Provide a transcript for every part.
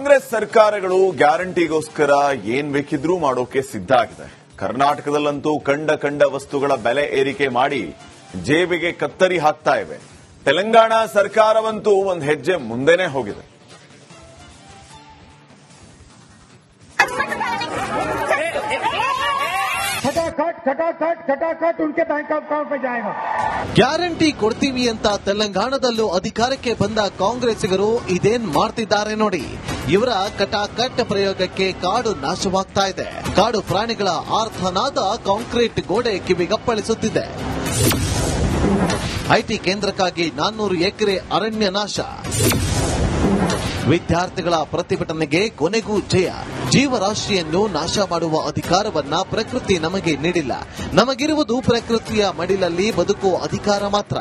ಕಾಂಗ್ರೆಸ್ ಸರ್ಕಾರಗಳು ಗ್ಯಾರಂಟಿಗೋಸ್ಕರ ಏನ್ ಬೇಕಿದ್ರೂ ಮಾಡೋಕೆ ಸಿದ್ಧ ಆಗಿದೆ. ಕರ್ನಾಟಕದಲ್ಲಂತೂ ಕಂಡ ಕಂಡ ವಸ್ತುಗಳ ಬೆಲೆ ಏರಿಕೆ ಮಾಡಿ ಜೇಬಿಗೆ ಕತ್ತರಿ ಹಾಕ್ತಾ ಇವೆ. ತೆಲಂಗಾಣ ಸರ್ಕಾರವಂತೂ ಒಂದು ಹೆಜ್ಜೆ ಮುಂದೆನೇ ಹೋಗಿದೆ. ಗ್ಯಾರಂಟಿ ಕೊಡ್ತೀವಿ ಅಂತ ತೆಲಂಗಾಣದಲ್ಲೂ ಅಧಿಕಾರಕ್ಕೆ ಬಂದ ಕಾಂಗ್ರೆಸ್ಸಿಗರು ಇದೇನ್ ಮಾಡ್ತಿದ್ದಾರೆ ನೋಡಿ. ಇವರ ಕಟಾಕಟ್ ಪ್ರಯೋಗಕ್ಕೆ ಕಾಡು ನಾಶವಾಗ್ತಾ ಇದೆ. ಕಾಡು ಪ್ರಾಣಿಗಳ ಆರ್ಥನಾದ ಕಾಂಕ್ರೀಟ್ ಗೋಡೆ ಕಿವಿಗಪ್ಪಳಿಸುತ್ತಿದೆ. ಐಟಿ ಕೇಂದ್ರಕ್ಕಾಗಿ ನಾನ್ನೂರು ಎಕರೆ ಅರಣ್ಯ ನಾಶ. ವಿದ್ಯಾರ್ಥಿಗಳ ಪ್ರತಿಭಟನೆಗೆ ಕೊನೆಗೂ ಜಯ. ಜೀವರಾಶಿಯನ್ನು ನಾಶ ಮಾಡುವ ಅಧಿಕಾರವನ್ನ ಪ್ರಕೃತಿ ನಮಗೆ ನೀಡಿಲ್ಲ. ನಮಗಿರುವುದು ಪ್ರಕೃತಿಯ ಮಡಿಲಲ್ಲಿ ಬದುಕುವ ಅಧಿಕಾರ ಮಾತ್ರ.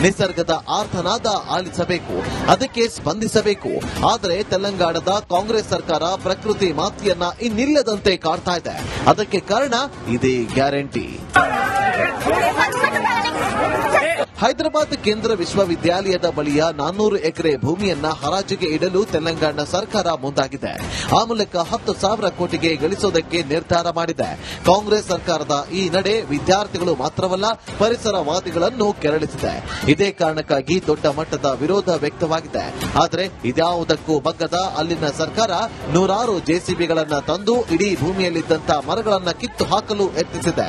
ನಿಸರ್ಗದ ಆರ್ಥನಾದ ಆಲಿಸಬೇಕು. ಅದಕ್ಕೆ ಸ್ಪಂದಿಸಬೇಕು. ಆದರೆ ತೆಲಂಗಾಣದ ಕಾಂಗ್ರೆಸ್ ಸರ್ಕಾರ ಪ್ರಕೃತಿ ಮಾತಿಯನ್ನ ಇನ್ನಿಲ್ಲದಂತೆ ಕಾಡ್ತಾ ಇದೆ. ಅದಕ್ಕೆ ಕಾರಣ ಇದೇ ಗ್ಯಾರಂಟಿ. ಹೈದರಾಬಾದ್ ಕೇಂದ್ರ ವಿಶ್ವವಿದ್ಯಾಲಯದ ಬಳಿಯ ನಾನ್ನೂರು ಎಕರೆ ಭೂಮಿಯನ್ನ ಹರಾಜಿಗೆ ಇಡಲು ತೆಲಂಗಾಣ ಸರ್ಕಾರ ಮುಂದಾಗಿದೆ. ಆ ಮೂಲಕ ಹತ್ತು ಸಾವಿರ ಕೋಟಿಗೆ ಗಳಿಸೋದಕ್ಕೆ ನಿರ್ಧಾರ ಮಾಡಿದೆ. ಕಾಂಗ್ರೆಸ್ ಸರ್ಕಾರದ ಈ ನಡೆ ವಿದ್ಯಾರ್ಥಿಗಳು ಮಾತ್ರವಲ್ಲ, ಪರಿಸರವಾದಿಗಳನ್ನು ಕೆರಳಿಸಿದೆ. ಇದೇ ಕಾರಣಕ್ಕಾಗಿ ದೊಡ್ಡ ಮಟ್ಟದ ವಿರೋಧ ವ್ಯಕ್ತವಾಗಿದೆ. ಆದರೆ ಇದ್ಯಾವುದಕ್ಕೂ ಬಗ್ಗದ, ಅಲ್ಲಿನ ಸರ್ಕಾರ ನೂರಾರು ಜೆಸಿಬಿಗಳನ್ನು ತಂದು ಇಡೀ ಭೂಮಿಯಲ್ಲಿದ್ದಂತಹ ಮರಗಳನ್ನು ಕಿತ್ತು ಹಾಕಲು ಯತ್ನಿಸಿದೆ.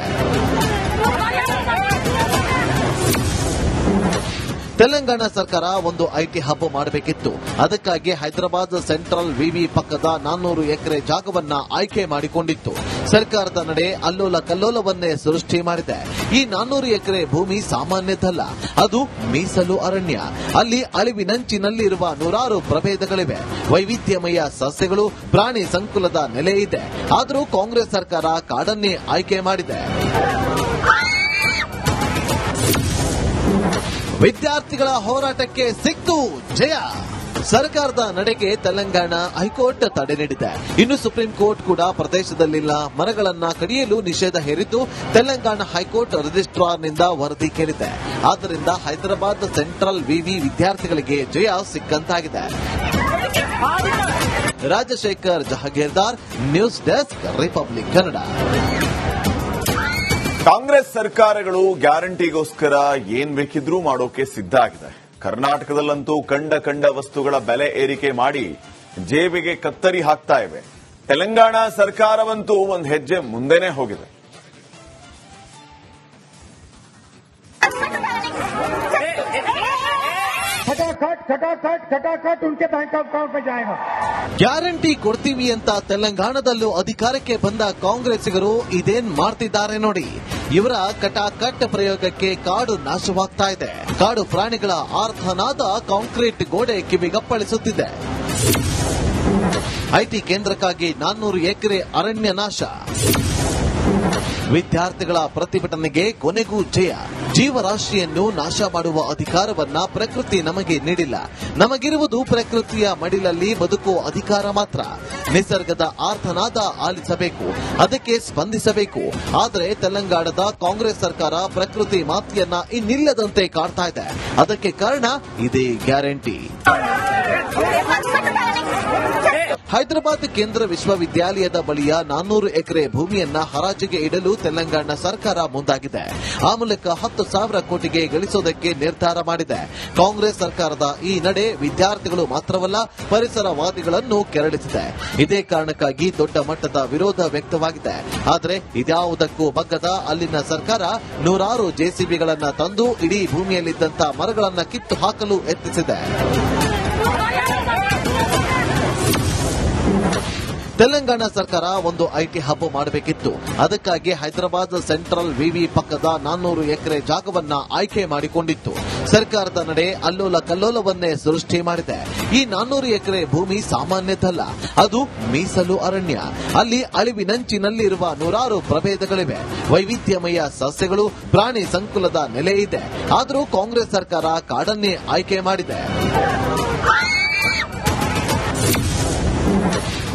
ತೆಲಂಗಾಣ ಸರ್ಕಾರ ಒಂದು ಐಟಿ ಹಬ್ ಮಾಡಬೇಕಿತ್ತು. ಅದಕ್ಕಾಗಿ ಹೈದರಾಬಾದ್ ಸೆಂಟ್ರಲ್ ವಿವಿ ಪಕ್ಕದ ನಾನ್ನೂರು ಎಕರೆ ಜಾಗವನ್ನ ಆಯ್ಕೆ ಮಾಡಿಕೊಂಡಿತ್ತು. ಸರ್ಕಾರದ ನಡೆ ಅಲ್ಲೋಲ ಕಲ್ಲೋಲವನ್ನೇ ಸೃಷ್ಟಿ ಮಾಡಿದೆ. ಈ ನಾನ್ನೂರು ಎಕರೆ ಭೂಮಿ ಸಾಮಾನ್ಯದಲ್ಲ. ಅದು ಮೀಸಲು ಅರಣ್ಯ. ಅಲ್ಲಿ ಅಳಿವಿನಂಚಿನಲ್ಲಿರುವ ನೂರಾರು ಪ್ರಭೇದಗಳಿವೆ. ವೈವಿಧ್ಯಮಯ ಸಸ್ಯಗಳು, ಪ್ರಾಣಿ ಸಂಕುಲದ ನೆಲೆ ಇದೆ. ಆದರೂ ಕಾಂಗ್ರೆಸ್ ಸರ್ಕಾರ ಕಾಡನ್ನೇ ಆಯ್ಕೆ ಮಾಡಿದೆ. ವಿದ್ಯಾರ್ಥಿಗಳ ಹೋರಾಟಕ್ಕೆ ಸಿಕ್ತು ಜಯ. ಸರ್ಕಾರದ ನಡೆಗೆ ತೆಲಂಗಾಣ ಹೈಕೋರ್ಟ್ ತಡೆ ನೀಡಿದೆ. ಇನ್ನು ಸುಪ್ರೀಂ ಕೋರ್ಟ್ ಕೂಡ ಪ್ರದೇಶದಲ್ಲಿಲ್ಲ. ಮರಗಳನ್ನ ಕಡಿಯಲು ನಿಷೇಧ ಹೇರಿದ್ದು ತೆಲಂಗಾಣ ಹೈಕೋರ್ಟ್ ರಿಜಿಸ್ಟ್ರಾರ್ನಿಂದ ವರದಿ ಕೇಳಿದೆ. ಆದ್ದರಿಂದ ಹೈದರಾಬಾದ್ ಸೆಂಟ್ರಲ್ ವಿವಿ ವಿದ್ಯಾರ್ಥಿಗಳಿಗೆ ಜಯ ಸಿಕ್ಕಂತಾಗಿದೆ. Rajashekar Jahagirdar, news desk, republic Kannada. Congress ಸರ್ಕಾರಗಳು ಗ್ಯಾರಂಟಿಗೋಸ್ಕರ ಏನ್ ಬೇಕಿದ್ರೂ ಮಾಡೋಕೆ ಸಿದ್ಧ ಆಗಿದೆ. ಕರ್ನಾಟಕದಲ್ಲಂತೂ ಕಂಡ ಕಂಡ ವಸ್ತುಗಳ ಬೆಲೆ ಏರಿಕೆ ಮಾಡಿ ಜೇಬಿಗೆ ಕತ್ತರಿ ಹಾಕ್ತಾ ಇವೆ. ತೆಲಂಗಾಣ ಸರ್ಕಾರವಂತೂ ಒಂದು ಹೆಜ್ಜೆ ಮುಂದೆನೆ ಹೋಗಿದೆ. ಕಟಾಕಟ್ ಕಟಾಕಟ್ ಬ್ಯಾಂಕ್ ಅಕೌಂಟ್ ಗ್ಯಾರಂಟಿ ಕೊಡ್ತೀವಿ ಅಂತ ತೆಲಂಗಾಣದಲ್ಲೂ ಅಧಿಕಾರಕ್ಕೆ ಬಂದ ಕಾಂಗ್ರೆಸ್ಸಿಗರು ಇದೇನ್ ಮಾಡ್ತಿದ್ದಾರೆ ನೋಡಿ. ಇವರ ಕಟಾಕಟ್ ಪ್ರಯೋಗಕ್ಕೆ ಕಾಡು ನಾಶವಾಗ್ತಾ ಇದೆ. ಕಾಡು ಪ್ರಾಣಿಗಳ ಆರ್ಥನಾದ ಕಾಂಕ್ರೀಟ್ ಗೋಡೆ ಕಿವಿಗಪ್ಪಳಿಸುತ್ತಿದೆ. ಐಟಿ ಕೇಂದ್ರಕ್ಕಾಗಿ ನಾನ್ನೂರು ಎಕರೆ ಅರಣ್ಯ ನಾಶ ವಿದ್ಯಾರ್ಥಿಗಳ ಪ್ರತಿಭಟನೆಗೆ ಕೊನೆಗೂ ಜಯ. ಜೀವರಾಶಿಯನ್ನು ನಾಶ ಮಾಡುವ ಅಧಿಕಾರವನ್ನ ಪ್ರಕೃತಿ ನಮಗೆ ನೀಡಿಲ್ಲ. ನಮಗಿರುವುದು ಪ್ರಕೃತಿಯ ಮಡಿಲಲ್ಲಿ ಬದುಕುವ ಅಧಿಕಾರ ಮಾತ್ರ. ನಿಸರ್ಗದ ಆರ್ಥನಾದ ಆಲಿಸಬೇಕು. ಅದಕ್ಕೆ ಸ್ಪಂದಿಸಬೇಕು. ಆದರೆ ತೆಲಂಗಾಣದ ಕಾಂಗ್ರೆಸ್ ಸರ್ಕಾರ ಪ್ರಕೃತಿ ಮಾತಿಯನ್ನ ಇನ್ನಿಲ್ಲದಂತೆ ಕಾಡ್ತಾ ಇದೆ. ಅದಕ್ಕೆ ಕಾರಣ ಇದೇ ಗ್ಯಾರಂಟಿ. ಹೈದರಾಬಾದ್ ಕೇಂದ್ರ ವಿಶ್ವವಿದ್ಯಾಲಯದ ಬಳಿಯ ನಾನ್ನೂರು ಎಕರೆ ಭೂಮಿಯನ್ನ ಹರಾಜಿಗೆ ಇಡಲು ತೆಲಂಗಾಣ ಸರ್ಕಾರ ಮುಂದಾಗಿದೆ. ಆ ಮೂಲಕ ಹತ್ತು ಸಾವಿರ ಕೋಟಿಗೆ ಗಳಿಸೋದಕ್ಕೆ ನಿರ್ಧಾರ ಮಾಡಿದೆ. ಕಾಂಗ್ರೆಸ್ ಸರ್ಕಾರದ ಈ ನಡೆ ವಿದ್ಯಾರ್ಥಿಗಳು ಮಾತ್ರವಲ್ಲ, ಪರಿಸರವಾದಿಗಳನ್ನು ಕೆರಳಿಸಿದೆ. ಇದೇ ಕಾರಣಕ್ಕಾಗಿ ದೊಡ್ಡ ಮಟ್ಟದ ವಿರೋಧ ವ್ಯಕ್ತವಾಗಿದೆ. ಆದರೆ ಇದ್ಯಾವುದಕ್ಕೂ ಬಗ್ಗದ ಅಲ್ಲಿನ ಸರ್ಕಾರ ನೂರಾರು ಜೆಸಿಬಿಗಳನ್ನು ತಂದು ಇಡೀ ಭೂಮಿಯಲ್ಲಿದ್ದಂತಹ ಮರಗಳನ್ನು ಕಿತ್ತು ಹಾಕಲು ಯತ್ನಿಸಿದೆ. ತೆಲಂಗಾಣ ಸರ್ಕಾರ ಒಂದು ಐಟಿ ಹಬ್ ಮಾಡಬೇಕಿತ್ತು. ಅದಕ್ಕಾಗಿ ಹೈದರಾಬಾದ್ ಸೆಂಟ್ರಲ್ ವಿವಿ ಪಕ್ಕದ ನಾನ್ನೂರು ಎಕರೆ ಜಾಗವನ್ನ ಆಯ್ಕೆ ಮಾಡಿಕೊಂಡಿತ್ತು. ಸರ್ಕಾರದ ನಡೆ ಅಲ್ಲೋಲ ಕಲ್ಲೋಲವನ್ನೇ ಸೃಷ್ಟಿ ಮಾಡಿದೆ. ಈ ನಾನ್ನೂರು ಎಕರೆ ಭೂಮಿ ಸಾಮಾನ್ಯದಲ್ಲ. ಅದು ಮೀಸಲು ಅರಣ್ಯ. ಅಲ್ಲಿ ಅಳಿವಿನಂಚಿನಲ್ಲಿರುವ ನೂರಾರು ಪ್ರಭೇದಗಳಿವೆ. ವೈವಿಧ್ಯಮಯ ಸಸ್ಯಗಳು, ಪ್ರಾಣಿ ಸಂಕುಲದ ನೆಲೆ ಇದೆ. ಆದರೂ ಕಾಂಗ್ರೆಸ್ ಸರ್ಕಾರ ಕಾಡನ್ನೇ ಆಯ್ಕೆ ಮಾಡಿದೆ.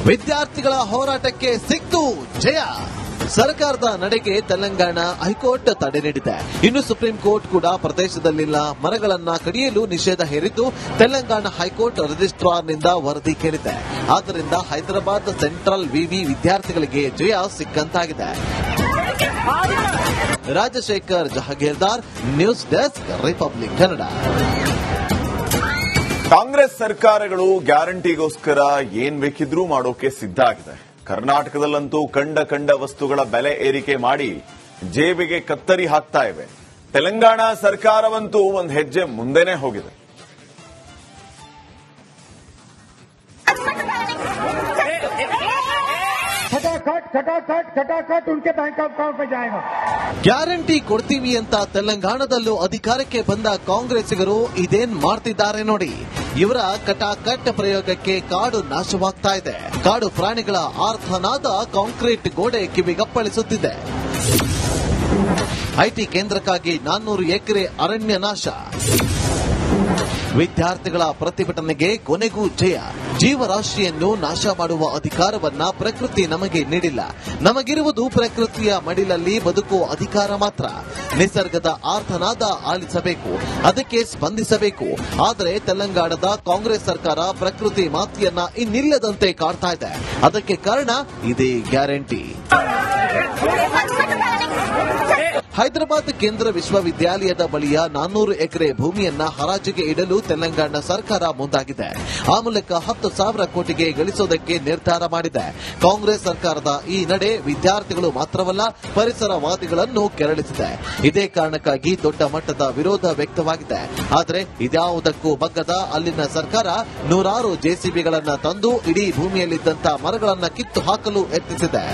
ವಿದ್ಯಾರ್ಥಿಗಳ ಹೋರಾಟಕ್ಕೆ ಸಿಕ್ತು ಜಯ. ಸರ್ಕಾರದ ನಡೆಗೆ ತೆಲಂಗಾಣ ಹೈಕೋರ್ಟ್ ತಡೆ ನೀಡಿದೆ. ಇನ್ನು ಸುಪ್ರೀಂ ಕೋರ್ಟ್ ಕೂಡ ಪ್ರದೇಶದಲ್ಲಿಲ್ಲ. ಮರಗಳನ್ನ ಕಡಿಯಲು ನಿಷೇಧ ಹೇರಿದ್ದು ತೆಲಂಗಾಣ ಹೈಕೋರ್ಟ್ ರಿಜಿಸ್ಟ್ರಾರ್ನಿಂದ ವರದಿ ಕೇಳಿದೆ. ಆದ್ದರಿಂದ ಹೈದರಾಬಾದ್ ಸೆಂಟ್ರಲ್ ವಿವಿ ವಿದ್ಯಾರ್ಥಿಗಳಿಗೆ ಜಯ ಸಿಕ್ಕಂತಾಗಿದೆ. Rajashekar Jahagirdar, news desk, republic Kannada. Congress ಸರ್ಕಾರಗಳು ಗ್ಯಾರಂಟಿಗೋಸ್ಕರ ಏನ್ ಬೇಕಿದ್ರೂ ಮಾಡೋಕೆ ಸಿದ್ಧ ಆಗಿದೆ. ಕರ್ನಾಟಕದಲ್ಲಂತೂ ಕಂಡ ಕಂಡ ವಸ್ತುಗಳ ಬೆಲೆ ಏರಿಕೆ ಮಾಡಿ ಜೇಬಿಗೆ ಕತ್ತರಿ ಹಾಕ್ತಾ ಇವೆ. ತೆಲಂಗಾಣ ಸರ್ಕಾರವಂತೂ ಒಂದು ಹೆಜ್ಜೆ ಮುಂದೆನೆ ಹೋಗಿದೆ. ಗ್ಯಾರಂಟಿ ಕೊಡ್ತೀವಿ ಅಂತ ತೆಲಂಗಾಣದಲ್ಲೂ ಅಧಿಕಾರಕ್ಕೆ ಬಂದ ಕಾಂಗ್ರೆಸ್ಸಿಗರು ಇದೇನ್ ಮಾಡ್ತಿದ್ದಾರೆ ನೋಡಿ. ಇವರ ಕಟಾಕಟ್ ಪ್ರಯೋಗಕ್ಕೆ ಕಾಡು ನಾಶವಾಗ್ತಾ ಇದೆ. ಕಾಡು ಪ್ರಾಣಿಗಳ ಆರ್ಥನಾದ ಕಾಂಕ್ರೀಟ್ ಗೋಡೆ ಕಿವಿಗಪ್ಪಳಿಸುತ್ತಿದೆ. ಐಟಿ ಕೇಂದ್ರಕ್ಕಾಗಿ ನಾನ್ನೂರು ಎಕರೆ ಅರಣ್ಯ ನಾಶ. ವಿದ್ಯಾರ್ಥಿಗಳ ಪ್ರತಿಭಟನೆಗೆ ಕೊನೆಗೂ ಜಯ. ಜೀವರಾಶಿಯನ್ನು ನಾಶ ಮಾಡುವ ಅಧಿಕಾರವನ್ನ ಪ್ರಕೃತಿ ನಮಗೆ ನೀಡಿಲ್ಲ. ನಮಗಿರುವುದು ಪ್ರಕೃತಿಯ ಮಡಿಲಲ್ಲಿ ಬದುಕುವ ಅಧಿಕಾರ ಮಾತ್ರ. ನಿಸರ್ಗದ ಆರ್ಥನಾದ ಆಲಿಸಬೇಕು. ಅದಕ್ಕೆ ಸ್ಪಂದಿಸಬೇಕು. ಆದರೆ ತೆಲಂಗಾಣದ ಕಾಂಗ್ರೆಸ್ ಸರ್ಕಾರ ಪ್ರಕೃತಿ ಮಾತಿಯನ್ನ ಇನ್ನಿಲ್ಲದಂತೆ ಕಾಡ್ತಾ ಇದೆ. ಅದಕ್ಕೆ ಕಾರಣ ಇದೇ ಗ್ಯಾರಂಟಿ. ಹೈದರಾಬಾದ್ ಕೇಂದ್ರ ವಿಶ್ವವಿದ್ಯಾಲಯದ ಬಳಿಯ ನಾನ್ನೂರು ಎಕರೆ ಭೂಮಿಯನ್ನ ಹರಾಜಿಗೆ ಇಡಲು ತೆಲಂಗಾಣ ಸರ್ಕಾರ ಮುಂದಾಗಿದೆ. ಆ ಮೂಲಕ ಹತ್ತು ಸಾವಿರ ಕೋಟಿಗೆ ಗಳಿಸೋದಕ್ಕೆ ನಿರ್ಧಾರ ಮಾಡಿದೆ. ಕಾಂಗ್ರೆಸ್ ಸರ್ಕಾರದ ಈ ನಡೆ ವಿದ್ಯಾರ್ಥಿಗಳು ಮಾತ್ರವಲ್ಲ, ಪರಿಸರವಾದಿಗಳನ್ನು ಕೆರಳಿಸಿದೆ. ಇದೇ ಕಾರಣಕ್ಕಾಗಿ ದೊಡ್ಡ ಮಟ್ಟದ ವಿರೋಧ ವ್ಯಕ್ತವಾಗಿದೆ. ಆದರೆ ಇದ್ಯಾವುದಕ್ಕೂ ಬಗ್ಗದ, ಅಲ್ಲಿನ ಸರ್ಕಾರ ನೂರಾರು ಜೆಸಿಬಿಗಳನ್ನು ತಂದು ಇಡೀ ಭೂಮಿಯಲ್ಲಿದ್ದಂತಹ ಮರಗಳನ್ನು ಕಿತ್ತು ಹಾಕಲು ಯತ್ನಿಸಿದೆ.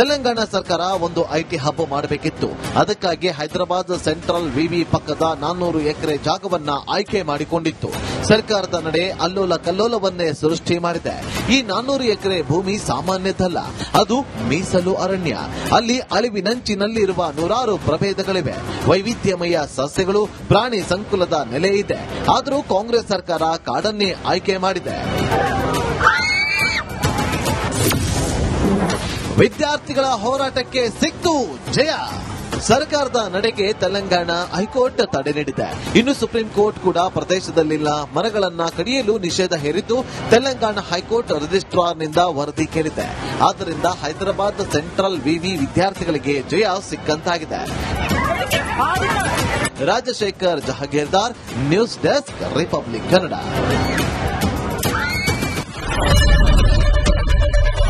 ತೆಲಂಗಾಣ ಸರ್ಕಾರ ಒಂದು ಐಟಿ ಹಬ್ ಮಾಡಬೇಕಿತ್ತು. ಅದಕ್ಕಾಗಿ ಹೈದರಾಬಾದ್ ಸೆಂಟ್ರಲ್ ವಿವಿ ಪಕ್ಕದ ನಾನ್ನೂರು ಎಕರೆ ಜಾಗವನ್ನ ಆಯ್ಕೆ ಮಾಡಿಕೊಂಡಿತ್ತು. ಸರ್ಕಾರದ ನಡೆ ಅಲ್ಲೋಲ ಕಲ್ಲೋಲವನ್ನೇ ಸೃಷ್ಟಿ ಮಾಡಿದೆ. ಈ ನಾನ್ನೂರು ಎಕರೆ ಭೂಮಿ ಸಾಮಾನ್ಯದಲ್ಲ. ಅದು ಮೀಸಲು ಅರಣ್ಯ. ಅಲ್ಲಿ ಅಳಿವಿನಂಚಿನಲ್ಲಿರುವ ನೂರಾರು ಪ್ರಭೇದಗಳಿವೆ. ವೈವಿಧ್ಯಮಯ ಸಸ್ಯಗಳು, ಪ್ರಾಣಿ ಸಂಕುಲದ ನೆಲೆ ಇದೆ. ಆದರೂ ಕಾಂಗ್ರೆಸ್ ಸರ್ಕಾರ ಕಾಡನ್ನೇ ಆಯ್ಕೆ ಮಾಡಿದೆ. ವಿದ್ಯಾರ್ಥಿಗಳ ಹೋರಾಟಕ್ಕೆ ಸಿಕ್ತು ಜಯ. ಸರ್ಕಾರದ ನಡೆಗೆ ತೆಲಂಗಾಣ ಹೈಕೋರ್ಟ್ ತಡೆ ನೀಡಿದೆ. ಇನ್ನು ಸುಪ್ರೀಂ ಕೋರ್ಟ್ ಕೂಡ ಪ್ರದೇಶದಲ್ಲಿಲ್ಲ. ಮರಗಳನ್ನ ಕಡಿಯಲು ನಿಷೇಧ ಹೇರಿದ್ದು ತೆಲಂಗಾಣ ಹೈಕೋರ್ಟ್ ರಿಜಿಸ್ಟ್ರಾರ್ನಿಂದ ವರದಿ ಕೇಳಿದೆ. ಆದ್ದರಿಂದ ಹೈದರಾಬಾದ್ ಸೆಂಟ್ರಲ್ ವಿವಿ ವಿದ್ಯಾರ್ಥಿಗಳಿಗೆ ಜಯ ಸಿಕ್ಕಂತಾಗಿದೆ. Rajashekar Jahagirdar, news desk, republic Kannada.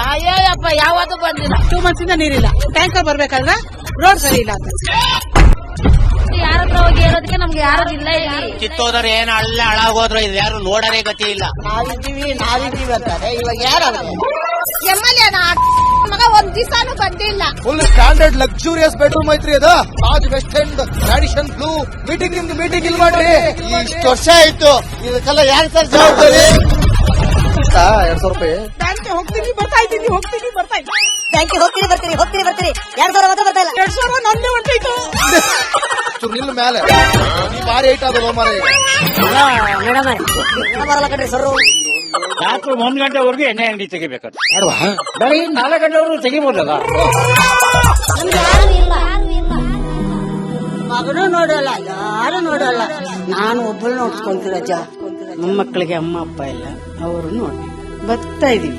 Ayyappa ಯಾವತ್ತು ಬಂದಿಲ್ಲ. ಟೂ ಮಂತ್ಸ್ ಇಂದ ನೀರಿಲ್ಲ. ಟ್ಯಾಂಕರ್ ಬರ್ಬೇಕಾದ್ರೆ ರೋಡ್ ಸರಿ ಇಲ್ಲ ಅಂತ. ಯಾರ ಹತ್ರ ಹೋಗಿ ಹೇಳೋದಕ್ಕೆ ನಮ್ಗೆ ಯಾರು ಇಲ್ಲ ಇಲ್ಲಿ. ಕಿತ್ತೋದ್ರೆ ಏನ್ ಅಲ್ಲ ಹಾಳಾಗೋದ್ರು ಇದು ಯಾರು ನೋಡರೇ ಗತಿ ಇಲ್ಲ. ನಾವಿದ್ದೀವಿ ನಾವಿದ್ದೀವಿ ಅಂತಾರೆ. ಇವಾಗ ಯಾರು ಎಂ ಎಲ್ ಮಗ ಒಂದ್ ದಿವಸಾನು ಬಂದಿಲ್ಲ. ಫುಲ್ ಸ್ಟ್ಯಾಂಡರ್ಡ್ ಲಕ್ಸುರಿಯಸ್ ಬೆಡ್ರೂಮ್ ಐತ್ರಿ ಅದ. Taj West End tradition blue meeting ನಿಮ್ದು ಮೀಟಿಂಗ್ ಇಲ್ಲಿ ಮಾಡ್ರಿ. ಇಷ್ಟು ವರ್ಷ ಆಯ್ತು. ಇದಕ್ಕೆಲ್ಲ ಯಾರು ಸರ್ ಜವಾಬ್ದಾರಿ? ಎರಡ್ ಸಾವಿರ ರೂಪಾಯಿ. ಹೋಗ್ತೀನಿ ಬರ್ತಾ ಇದ್ದೀನಿ ಹೋಗ್ತೀನಿ ಬರ್ತಾ ಇದ್ದೀನಿ. ಬ್ಯಾಂಕಿಗೆ ಹೋಗ್ತೀನಿ ಬರ್ತೀನಿ ಹೋಗ್ತೀನಿ ಬರ್ತೀನಿ ಎರಡ್ ಸಾವಿರ ಮಾತ್ರ ಬರ್ತಾ ಇಲ್ಲ. ಎರಡ್ ಸಾವಿರ ನಂದೇ ಚೂರು ನಿಲ್ ಮೇಲೆ. ಈ ಬಾರಿ ಐಟ್ ಆದ ಮಾರ ಮೇಡಮ್ ಬರಲ್ಲ ಕಣ್ರಿ ಸರ್ ರಾತ್ರಿ ಒಂದ್ ಗಂಟೆವರೆಗೂ ಎಣ್ಣೆ ಅಂಗಡಿ ತೆಗಿಬೇಕು ಬೆಳಗ್ಗೆ ನಾಲ್ಕು ಗಂಟೆವರೆಗೂ ತೆಗಿಬೋದಲ್ಲ? ಮಗನೂ ನೋಡಲ್ಲ ಯಾರು ನೋಡಲ್ಲ. ನಾನು ಒಬ್ಬಳು ನೋಡ್ಕೊಂತೀರಜ್ಜ ಮೊಮ್ಮಕ್ಕಳಿಗೆ ಅಮ್ಮ ಅಪ್ಪ ಇಲ್ಲ. ಅವರು ನೋಡಿ ಬರ್ತಾ ಇದೀವಿ